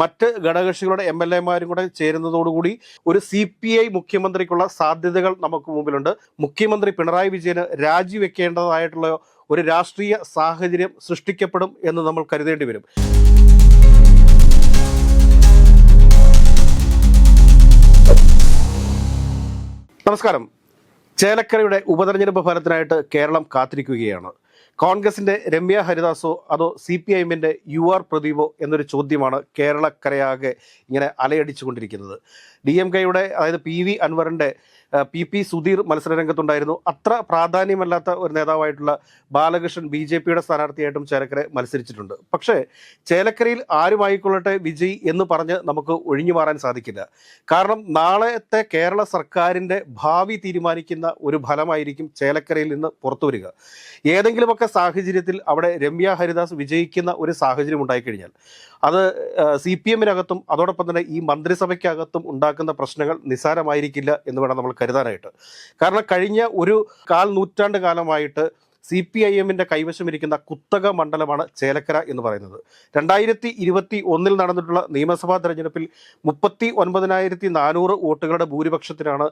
മറ്റ് ഘടകകക്ഷികളുടെ M L എമാരും കൂടെ ചേരുന്നതോടുകൂടി ഒരു സി പി ഐ മുഖ്യമന്ത്രിക്കുള്ള സാധ്യതകൾ നമുക്ക് മുമ്പിലുണ്ട്. മുഖ്യമന്ത്രി പിണറായി വിജയന് രാജിവെക്കേണ്ടതായിട്ടുള്ള ഒരു രാഷ്ട്രീയ സാഹചര്യം സൃഷ്ടിക്കപ്പെടും എന്ന് നമ്മൾ കരുതേണ്ടി വരും. നമസ്കാരം. ചേലക്കരയുടെ ഉപതെരഞ്ഞെടുപ്പ് ഫലത്തിനായിട്ട് കേരളം കാത്തിരിക്കുകയാണ്. കോൺഗ്രസിന്റെ രമ്യ ഹരിദാസോ അതോ C P I U R പ്രദീപോ എന്നൊരു ചോദ്യമാണ് കേരളക്കരയാകെ ഇങ്ങനെ അലയടിച്ചുകൊണ്ടിരിക്കുന്നത്. ഡി എം കെയുടെ അതായത് പി വി അൻവറിന്റെ പി പി സുധീർ മത്സരരംഗത്തുണ്ടായിരുന്നു. അത്ര പ്രാധാന്യമല്ലാത്ത ഒരു നേതാവായിട്ടുള്ള ബാലകൃഷ്ണൻ ബി ജെ പിയുടെ സ്ഥാനാർത്ഥിയായിട്ടും ചേലക്കര മത്സരിച്ചിട്ടുണ്ട്. പക്ഷേ ചേലക്കരയിൽ ആരുമായിക്കൊള്ളട്ടെ വിജയ് എന്ന് പറഞ്ഞ് നമുക്ക് ഒഴിഞ്ഞു മാറാൻ സാധിക്കില്ല. കാരണം നാളത്തെ കേരള സർക്കാരിന്റെ ഭാവി തീരുമാനിക്കുന്ന ഒരു ഫലമായിരിക്കും ചേലക്കരയിൽ നിന്ന് പുറത്തു വരിക. ഏതെങ്കിലുമൊക്കെ സാഹചര്യത്തിൽ അവിടെ രമ്യ ഹരിദാസ് വിജയിക്കുന്ന ഒരു സാഹചര്യം ഉണ്ടായിക്കഴിഞ്ഞാൽ അത് സി പി എമ്മിനകത്തും അതോടൊപ്പം തന്നെ ഈ മന്ത്രിസഭയ്ക്കകത്തും ഉണ്ടാക്കുന്ന പ്രശ്നങ്ങൾ നിസ്സാരമായിരിക്കില്ല എന്ന് വേണം നമ്മൾ കരുതാനായിട്ട്. കാരണം കഴിഞ്ഞ ഒരു കാൽ നൂറ്റാണ്ട് കാലമായിട്ട് സി പി ഐ എമ്മിന്റെ കൈവശമിരിക്കുന്ന കുത്തക മണ്ഡലമാണ് ചേലക്കര എന്ന് പറയുന്നത്. രണ്ടായിരത്തി ഇരുപത്തി ഒന്നിൽ നടന്നിട്ടുള്ള നിയമസഭാ തെരഞ്ഞെടുപ്പിൽ മുപ്പത്തി ഒൻപതിനായിരത്തി നാനൂറ് വോട്ടുകളുടെ ഭൂരിപക്ഷത്തിനാണ്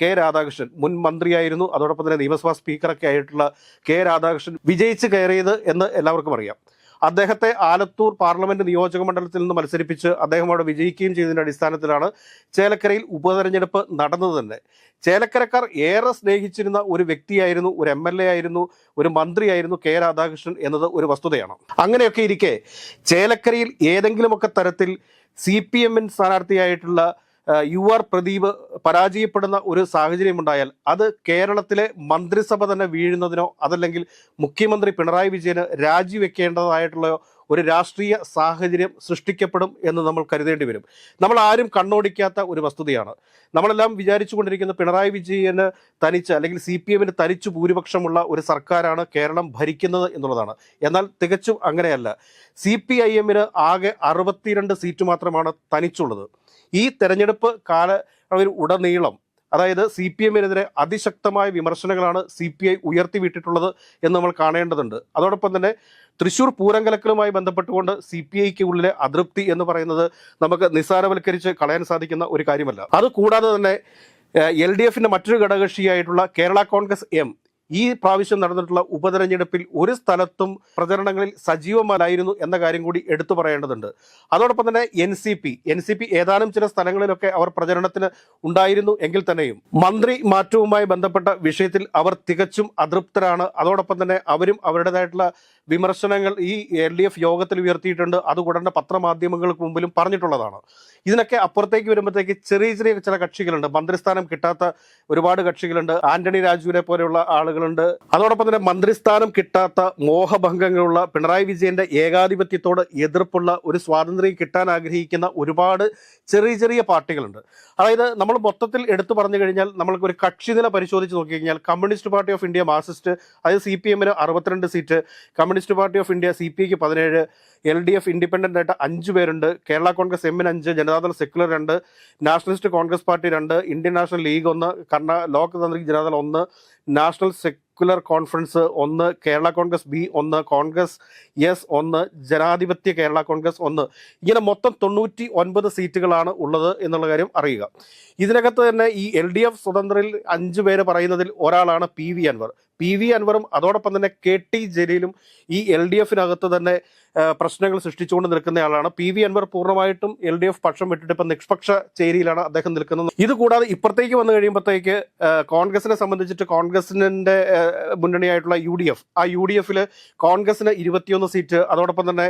കെ രാധാകൃഷ്ണൻ മുൻ മന്ത്രിയായിരുന്നു. അതോടൊപ്പം തന്നെ നിയമസഭാ സ്പീക്കറൊക്കെ ആയിട്ടുള്ള കെ രാധാകൃഷ്ണൻ വിജയിച്ച് കയറിയത് എന്ന് എല്ലാവർക്കും അറിയാം. അദ്ദേഹത്തെ ആലത്തൂർ പാർലമെന്റ് നിയോജക മണ്ഡലത്തിൽ നിന്ന് മത്സരിപ്പിച്ച് അദ്ദേഹം അവിടെ വിജയിക്കുകയും ചെയ്തതിന്റെ അടിസ്ഥാനത്തിലാണ് ചേലക്കരയിൽ ഉപതെരഞ്ഞെടുപ്പ് നടന്നത് തന്നെ. ചേലക്കരക്കാർ ഏറെ സ്നേഹിച്ചിരുന്ന ഒരു വ്യക്തിയായിരുന്നു ഒരു എം എൽ എ ആയിരുന്നു ഒരു മന്ത്രിയായിരുന്നു കെ രാധാകൃഷ്ണൻ എന്നത് ഒരു വസ്തുതയാണ്. അങ്ങനെയൊക്കെ ഇരിക്കെ ചേലക്കരയിൽ ഏതെങ്കിലുമൊക്കെ തരത്തിൽ സി പി എമ്മിൻ സ്ഥാനാർത്ഥിയായിട്ടുള്ള യു ആർ പ്രദീപ് പരാജയപ്പെടുന്ന ഒരു സാഹചര്യം ഉണ്ടായാൽ അത് കേരളത്തിലെ മന്ത്രിസഭ തന്നെ വീഴുന്നതിനോ അതല്ലെങ്കിൽ മുഖ്യമന്ത്രി പിണറായി വിജയന് രാജിവെക്കേണ്ടതായിട്ടുള്ള ഒരു രാഷ്ട്രീയ സാഹചര്യം സൃഷ്ടിക്കപ്പെടും എന്ന് നമ്മൾ കരുതേണ്ടി വരും. നമ്മൾ ആരും കണ്ണോടിക്കാത്ത ഒരു വസ്തുതയാണ്. നമ്മളെല്ലാം വിചാരിച്ചു കൊണ്ടിരിക്കുന്ന പിണറായി വിജയന് തനിച്ച് അല്ലെങ്കിൽ സി പി എമ്മിന് തനിച്ചു ഭൂരിപക്ഷമുള്ള ഒരു സർക്കാരാണ് കേരളം ഭരിക്കുന്നത് എന്നുള്ളതാണ്. എന്നാൽ തികച്ചും അങ്ങനെയല്ല. സി പി ഐ എമ്മിന് ആകെ അറുപത്തിരണ്ട് സീറ്റ് മാത്രമാണ് തനിച്ചുള്ളത്. ഈ തെരഞ്ഞെടുപ്പ് കാല ഉടനീളം അതായത് സി പി എമ്മിനെതിരെ അതിശക്തമായ വിമർശനങ്ങളാണ് സി പി ഐ ഉയർത്തിവിട്ടിട്ടുള്ളത് എന്ന് നമ്മൾ കാണേണ്ടതുണ്ട്. അതോടൊപ്പം തന്നെ തൃശൂർ പൂരങ്കലക്കലുമായി ബന്ധപ്പെട്ടുകൊണ്ട് സി പി ഐക്ക് ഉള്ളിലെ അതൃപ്തി എന്ന് പറയുന്നത് നമുക്ക് നിസ്സാരവൽക്കരിച്ച് കളയാൻ സാധിക്കുന്ന ഒരു കാര്യമല്ല. അത് കൂടാതെ തന്നെ എൽ ഡി എഫിന്റെ മറ്റൊരു ഘടകകക്ഷിയായിട്ടുള്ള കേരള കോൺഗ്രസ് എം ഈ പ്രാവശ്യം നടന്നിട്ടുള്ള ഉപതെരഞ്ഞെടുപ്പിൽ ഒരു സ്ഥലത്തും പ്രചരണങ്ങളിൽ സജീവമല്ലായിരുന്നു എന്ന കാര്യം കൂടി എടുത്തു പറയേണ്ടതുണ്ട്. അതോടൊപ്പം തന്നെ N C P N C P ഏതാനും ചില സ്ഥലങ്ങളിലൊക്കെ അവർ പ്രചരണത്തിന് ഉണ്ടായിരുന്നു എങ്കിൽ തന്നെയും. മന്ത്രി മാറ്റവുമായി ബന്ധപ്പെട്ട വിഷയത്തിൽ അവർ തികച്ചും അതൃപ്തരാണ്. അതോടൊപ്പം തന്നെ അവരും അവരുടേതായിട്ടുള്ള വിമർശനങ്ങൾ ഈ എൽ ഡി എഫ് യോഗത്തിൽ ഉയർത്തിയിട്ടുണ്ട്. അതുകൂടാണ്ട് പത്രമാധ്യമങ്ങൾക്ക് മുമ്പിലും പറഞ്ഞിട്ടുള്ളതാണ്. ഇതിനൊക്കെ അപ്പുറത്തേക്ക് വരുമ്പോഴത്തേക്ക് ചെറിയ ചെറിയ ചില കക്ഷികളുണ്ട്. മന്ത്രിസ്ഥാനം കിട്ടാത്ത ഒരുപാട് കക്ഷികളുണ്ട്. ആന്റണി രാജുവിനെ പോലെയുള്ള ആളുകളുണ്ട്. അതോടൊപ്പം തന്നെ മന്ത്രിസ്ഥാനം കിട്ടാത്ത മോഹഭംഗങ്ങളുള്ള പിണറായി വിജയന്റെ ഏകാധിപത്യത്തോട് എതിർപ്പുള്ള ഒരു സ്വാതന്ത്ര്യം കിട്ടാൻ ആഗ്രഹിക്കുന്ന ഒരുപാട് ചെറിയ ചെറിയ പാർട്ടികളുണ്ട്. അതായത് നമ്മൾ മൊത്തത്തിൽ എടുത്തു പറഞ്ഞു കഴിഞ്ഞാൽ നമ്മൾക്ക് ഒരു കക്ഷിനില പരിശോധിച്ച് നോക്കി കഴിഞ്ഞാൽ Communist Party of India Marxist അതായത് സി പി എമ്മിന് അറുപത്തിരണ്ട് seat Communist Party of India C P ഐക്ക് പതിനേഴ് എൽ ഡി എഫ് ഇൻഡിപെൻഡന്റ് ആയിട്ട് അഞ്ച് പേരുണ്ട്. കേരള കോൺഗ്രസ് എമ്മിന് അഞ്ച് ജനതാദൾ സെക്യുലർ രണ്ട് നാഷണലിസ്റ്റ് കോൺഗ്രസ് പാർട്ടി രണ്ട് ഇന്ത്യൻ നാഷണൽ ലീഗ് ഒന്ന് കർണാ ലോക് താന്ത്രിക് ജനതാദൾ ഒന്ന് നാഷണൽ സെക്യുലർ കോൺഫറൻസ് ഒന്ന് കേരള കോൺഗ്രസ് ബി ഒന്ന് കോൺഗ്രസ് എസ് ഒന്ന് ജനാധിപത്യ കേരള കോൺഗ്രസ് ഒന്ന്. ഇങ്ങനെ മൊത്തം തൊണ്ണൂറ്റി ഒൻപത് സീറ്റുകളാണ് ഉള്ളത് എന്നുള്ള കാര്യം അറിയുക. ഇതിനകത്ത് തന്നെ ഈ എൽ ഡി എഫ് സ്വതന്ത്രയിൽ അഞ്ചു പേര് പറയുന്നതിൽ ഒരാളാണ് P V Anvar. P V അൻവറും അതോടൊപ്പം തന്നെ കെ ടി ജലീലും ഈ എൽ ഡി എഫിനകത്ത് തന്നെ പ്രശ്നങ്ങൾ സൃഷ്ടിച്ചുകൊണ്ട് നിൽക്കുന്നയാളാണ് പി വി അൻവർ പൂർണമായിട്ടും എൽ ഡി എഫ് പക്ഷം വിട്ടിട്ട് ഇപ്പം നിഷ്പക്ഷ ചേരിയിലാണ് അദ്ദേഹം നിൽക്കുന്നത്. ഇതുകൂടാതെ ഇപ്പുറത്തേക്ക് വന്നു കഴിയുമ്പോഴത്തേക്ക് കോൺഗ്രസിനെ സംബന്ധിച്ചിട്ട് കോൺഗ്രസിന്റെ മുന്നണിയായിട്ടുള്ള യു ഡി എഫ്. ആ യു ഡി എഫിൽ കോൺഗ്രസിന് ഇരുപത്തിയൊന്ന് സീറ്റ് അതോടൊപ്പം തന്നെ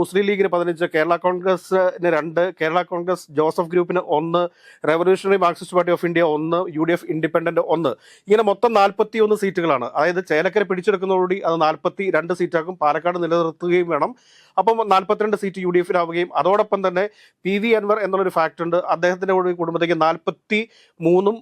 മുസ്ലിം ലീഗിന് പതിനഞ്ച് കേരള കോൺഗ്രസിന് രണ്ട് കേരള കോൺഗ്രസ് ജോസഫ് ഗ്രൂപ്പിന് ഒന്ന് Revolutionary Marxist Party of India ഒന്ന് യു ഡി എഫ് ഇൻഡിപെൻഡന്റ് ഒന്ന്. ഇങ്ങനെ മൊത്തം നാൽപ്പത്തി ഒന്ന് സീറ്റുകളാണ്. അതായത് ചേലക്കര പിടിച്ചെടുക്കുന്നതോടുകൂടി അത് നാൽപ്പത്തി രണ്ട് സീറ്റാക്കും പാലക്കാട് നിലനിർത്തുകയും വേണം. അപ്പം നാൽപ്പത്തിരണ്ട് സീറ്റ് യു ഡി എഫിലാവുകയും അതോടൊപ്പം തന്നെ പി വി അൻവർ എന്നുള്ളൊരു ഫാക്ട് ഉണ്ട് അദ്ദേഹത്തിന്റെ കൂടി കുടുംബത്തേക്ക് നാൽപ്പത്തി മൂന്നും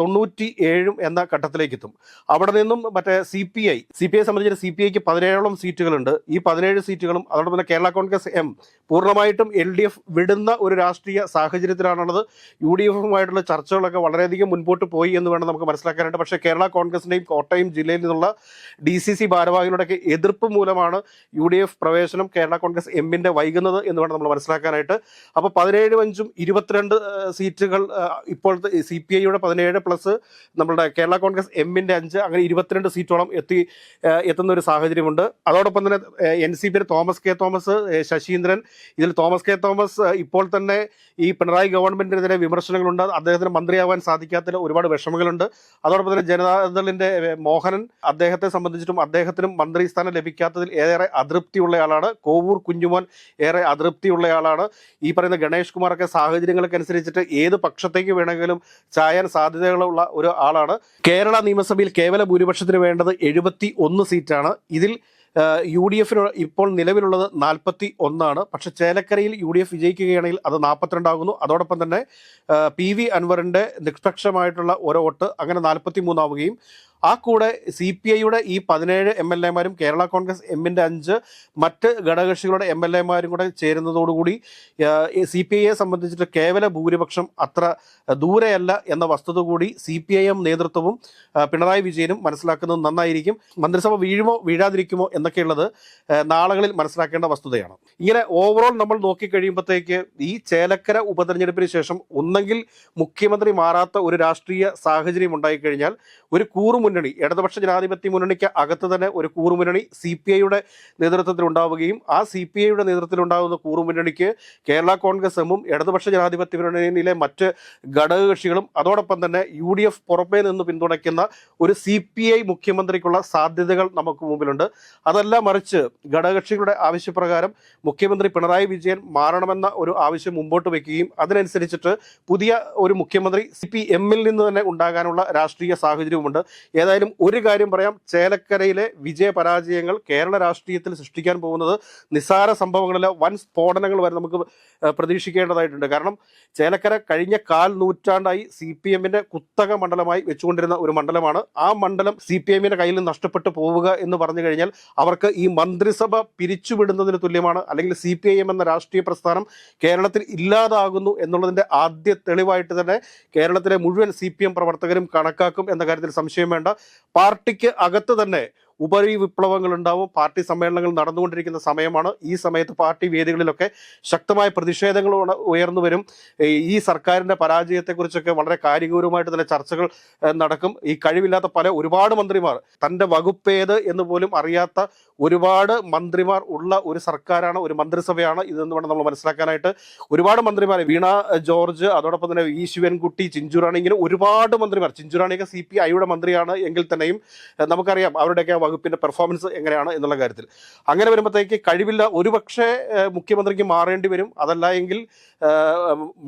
തൊണ്ണൂറ്റി ഏഴും എന്ന ഘട്ടത്തിലേക്ക് എത്തും അവിടെ നിന്നും മറ്റേ C P I C P I സംബന്ധിച്ച് സി പി ഐക്ക് പതിനേഴോളം സീറ്റുകളുണ്ട്. ഈ പതിനേഴ് സീറ്റുകളും അതോടൊപ്പം തന്നെ കേരള കോൺഗ്രസ് എം പൂർണമായിട്ടും എൽ ഡി എഫ് വിടുന്ന ഒരു രാഷ്ട്രീയ സാഹചര്യത്തിലാണുള്ളത്. യു ഡി എഫുമായിട്ടുള്ള ചർച്ചകളൊക്കെ വളരെയധികം മുൻപോട്ട് പോയി എന്ന് വേണം നമുക്ക് മനസ്സിലാക്കാനായിട്ട്. പക്ഷേ കേരള കോൺഗ്രസിന്റെയും കോട്ടയം ജില്ലയിൽ നിന്നുള്ള ഡി സി സി ഭാരവാഹികളുടെയൊക്കെ എതിർപ്പ് മൂലമാണ് യു ഡി എഫ് പ്രവേശനം കേരള കോൺഗ്രസ് എമ്മിന്റെ വൈകുന്നത് എന്ന് വേണം നമ്മൾ മനസ്സിലാക്കാനായിട്ട്. അപ്പോൾ പതിനേഴ് അഞ്ചും ഇരുപത്തിരണ്ട് സീറ്റുകൾ ഇപ്പോഴത്തെ സി പി ഐയുടെ പതിനേഴ് പ്ലസ് നമ്മുടെ കേരള കോൺഗ്രസ് എമ്മിന്റെ അഞ്ച് അങ്ങനെ ഇരുപത്തിരണ്ട് സീറ്റോളം എത്തി എത്തുന്ന ഒരു സാഹചര്യമുണ്ട്. അതോടൊപ്പം തന്നെ എൻ സി പിയുടെ തോമസ് കെ തോമസ് ശശീന്ദ്രൻ. ഇതിൽ തോമസ് കെ തോമസ് ഇപ്പോൾ തന്നെ ഈ പിണറായി ഗവൺമെന്റിനെതിരെ വിമർശനങ്ങളുണ്ട്. അദ്ദേഹത്തിന് മന്ത്രിയാവാൻ സാധിക്കാത്തതിൽ ഒരുപാട് വിഷമങ്ങളുണ്ട്. അതോടൊപ്പം തന്നെ ജനതാദളിന്റെ മോഹനൻ അദ്ദേഹത്തെ സംബന്ധിച്ചിട്ടും അദ്ദേഹത്തിനും മന്ത്രി സ്ഥാനം ലഭിക്കാത്തതിൽ ഏറെ അതൃപ്തിയുള്ളയാളാണ് കോവൂർ കുഞ്ഞുമോൻ ഏറെ അതൃപ്തിയുള്ളയാളാണ്. ഈ പറയുന്ന ഗണേഷ് കുമാറൊക്കെ സാഹചര്യങ്ങളൊക്കെ അനുസരിച്ചിട്ട് ഏത് പക്ഷത്തേക്ക് വേണമെങ്കിലും ചായാൻ സാധ്യതകളുള്ള ഒരു ആളാണ്. കേരള നിയമസഭയിൽ കേവല ഭൂരിപക്ഷത്തിന് വേണ്ടത് എഴുപത്തി സീറ്റാണ്. ഇതിൽ യു ഡി എഫിന് ഇപ്പോൾ നിലവിലുള്ളത് നാൽപ്പത്തി ഒന്നാണ് പക്ഷെ ചേലക്കരയിൽ യു ഡി എഫ് വിജയിക്കുകയാണെങ്കിൽ അത് നാൽപ്പത്തിരണ്ടാകുന്നു. അതോടൊപ്പം തന്നെ പി വി അൻവറിന്റെ നിഷ്പക്ഷമായിട്ടുള്ള ഒരു വോട്ട് അങ്ങനെ നാൽപ്പത്തി മൂന്നാവുകയും ആ കൂടെ സി പി ഐയുടെ ഈ പതിനേഴ് എം എൽ എമാരും കേരള കോൺഗ്രസ് എമ്മിന്റെ അഞ്ച് മറ്റ് ഘടകകക്ഷികളുടെ എം എൽ എമാരും കൂടെ ചേരുന്നതോടുകൂടി സി പി ഐയെ സംബന്ധിച്ചിട്ട് കേവല ഭൂരിപക്ഷം അത്ര ദൂരെയല്ല എന്ന വസ്തുത കൂടി സി പി ഐ എം നേതൃത്വവും പിണറായി വിജയനും മനസ്സിലാക്കുന്നത് നന്നായിരിക്കും. മന്ത്രിസഭ വീഴുമോ വീഴാതിരിക്കുമോ എന്നൊക്കെയുള്ളത് നാളുകളിൽ മനസ്സിലാക്കേണ്ട വസ്തുതയാണ്. ഇങ്ങനെ ഓവറോൾ നമ്മൾ നോക്കിക്കഴിയുമ്പോഴത്തേക്ക് ഈ ചേലക്കര ഉപതെരഞ്ഞെടുപ്പിന് ശേഷം ഒന്നെങ്കിൽ മുഖ്യമന്ത്രി മാറാത്ത ഒരു രാഷ്ട്രീയ സാഹചര്യം ഉണ്ടായിക്കഴിഞ്ഞാൽ ഒരു കൂറുമുന്നണി ഇടതുപക്ഷ ജനാധിപത്യ മുന്നണിക്ക് അകത്ത് തന്നെ ഒരു കൂറുമുന്നണി സി പി ഐയുടെ നേതൃത്വത്തിൽ ഉണ്ടാവുകയും ആ സി പി ഐയുടെ നേതൃത്വത്തിൽ ഉണ്ടാകുന്ന കൂറുമുന്നണിക്ക് കേരള കോൺഗ്രസ് ഇടതുപക്ഷ ജനാധിപത്യ മുന്നണിയിലെ മറ്റ് ഘടകകക്ഷികളും അതോടൊപ്പം തന്നെ യു ഡി എഫ് പുറമേ നിന്ന് പിന്തുണയ്ക്കുന്ന ഒരു സി പി ഐ മുഖ്യമന്ത്രിക്കുള്ള സാധ്യതകൾ നമുക്ക് മുമ്പിലുണ്ട്. അതല്ല മറിച്ച് ഘടകകക്ഷികളുടെ ആവശ്യപ്രകാരം മുഖ്യമന്ത്രി പിണറായി വിജയൻ മാറണമെന്ന ഒരു ആവശ്യം മുമ്പോട്ട് വയ്ക്കുകയും അതിനനുസരിച്ചിട്ട് പുതിയ ഒരു മുഖ്യമന്ത്രി സി പി എമ്മിൽ നിന്ന് തന്നെ ഉണ്ടാകാനുള്ള രാഷ്ട്രീയ സാഹചര്യവുമുണ്ട്. ഏതായാലും ഒരു കാര്യം പറയാം. ചേലക്കരയിലെ വിജയ പരാജയങ്ങൾ കേരള രാഷ്ട്രീയത്തിൽ സൃഷ്ടിക്കാൻ പോകുന്നത് നിസ്സാര സംഭവങ്ങളിലെ വൻ സ്ഫോടനങ്ങൾ വരെ നമുക്ക് പ്രതീക്ഷിക്കേണ്ടതായിട്ടുണ്ട്. കാരണം ചേലക്കര കഴിഞ്ഞ കാൽ നൂറ്റാണ്ടായി സി പി എമ്മിന്റെ കുത്തക മണ്ഡലമായി വെച്ചുകൊണ്ടിരുന്ന ഒരു മണ്ഡലമാണ്. ആ മണ്ഡലം സി പി എമ്മിന്റെ കയ്യിൽ നിന്ന് നഷ്ടപ്പെട്ടു പോവുക എന്ന് പറഞ്ഞു കഴിഞ്ഞാൽ അവർക്ക് ഈ മന്ത്രിസഭ പിരിച്ചുവിടുന്നതിന് തുല്യമാണ്. അല്ലെങ്കിൽ സി പി ഐ എം എന്ന രാഷ്ട്രീയ പ്രസ്ഥാനം കേരളത്തിൽ ഇല്ലാതാകുന്നു എന്നുള്ളതിന്റെ ആദ്യ തെളിവായിട്ട് തന്നെ കേരളത്തിലെ മുഴുവൻ സി പി എം പ്രവർത്തകരും കണക്കാക്കും എന്ന കാര്യത്തിൽ സംശയം വേണ്ട. പാർട്ടിക്ക് അകത്ത് തന്നെ ഉപരി വിപ്ലവങ്ങൾ ഉണ്ടാവും. പാർട്ടി സമ്മേളനങ്ങൾ നടന്നുകൊണ്ടിരിക്കുന്ന സമയമാണ്. ഈ സമയത്ത് പാർട്ടി വേദികളിലൊക്കെ ശക്തമായ പ്രതിഷേധങ്ങൾ ഉയർന്നു വരും. ഈ സർക്കാരിന്റെ പരാജയത്തെക്കുറിച്ചൊക്കെ വളരെ കാര്യഗൗരവമായിട്ട് തന്നെ ചർച്ചകൾ നടക്കും. ഈ കഴിവില്ലാത്ത പല ഒരുപാട് മന്ത്രിമാർ തന്റെ വകുപ്പേത് എന്ന് പോലും അറിയാത്ത ഒരുപാട് മന്ത്രിമാർ ഉള്ള ഒരു സർക്കാരാണ് ഒരു മന്ത്രിസഭയാണ് ഇതെന്ന് വേണം നമ്മൾ മനസ്സിലാക്കാനായിട്ട്. ഒരുപാട് മന്ത്രിമാർ വീണ ജോർജ് അതോടൊപ്പം തന്നെ ഈ ശിവൻകുട്ടി ചിഞ്ചുറാണി ഇങ്ങനെ ഒരുപാട് മന്ത്രിമാർ. ചിഞ്ചുറാണിയൊക്കെ സി പി ഐയുടെ മന്ത്രിയാണ് എങ്കിൽ തന്നെയും നമുക്കറിയാം അവരുടെയൊക്കെ വകുപ്പിന്റെ പെർഫോമൻസ് എങ്ങനെയാണ് എന്നുള്ള കാര്യത്തിൽ. അങ്ങനെ വരുമ്പോഴത്തേക്ക് കഴിവില്ല. ഒരുപക്ഷെ മുഖ്യമന്ത്രിക്ക് മാറേണ്ടി വരും. അതല്ല എങ്കിൽ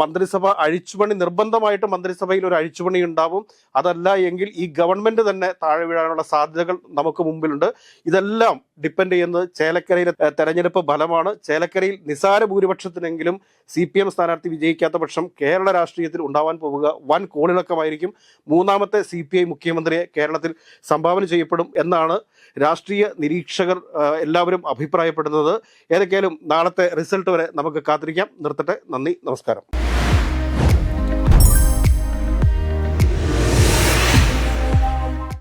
മന്ത്രിസഭ അഴിച്ചുപണി നിർബന്ധമായിട്ട് മന്ത്രിസഭയിൽ ഒരു അഴിച്ചുപണി ഉണ്ടാവും. അതല്ല എങ്കിൽ ഈ ഗവൺമെന്റ് തന്നെ താഴെ വീഴാനുള്ള സാധ്യതകൾ നമുക്ക് മുമ്പിലുണ്ട്. ഇതെല്ലാം ഡിപ്പെൻഡ് ചെയ്യുന്നത് ചേലക്കരയിലെ തെരഞ്ഞെടുപ്പ് ഫലമാണ്. ചേലക്കരയിൽ നിസാര ഭൂരിപക്ഷത്തിനെങ്കിലും സി പി എം സ്ഥാനാർത്ഥി വിജയിക്കാത്ത പക്ഷം കേരള രാഷ്ട്രീയത്തിൽ ഉണ്ടാവാൻ പോവുക വൻ കോളിളക്കമായിരിക്കും. മൂന്നാമത്തെ സി പി ഐ മുഖ്യമന്ത്രിയെ കേരളത്തിൽ സംഭാവന ചെയ്യപ്പെടും എന്നാണ് രാഷ്ട്രീയ നിരീക്ഷകർ എല്ലാവരും അഭിപ്രായപ്പെടുന്നത് ഏതൊക്കെയാലും നാളത്തെ റിസൾട്ട് വരെ നമുക്ക് കാത്തിരിക്കാം. നിർത്തട്ടെ. നന്ദി. നമസ്കാരം.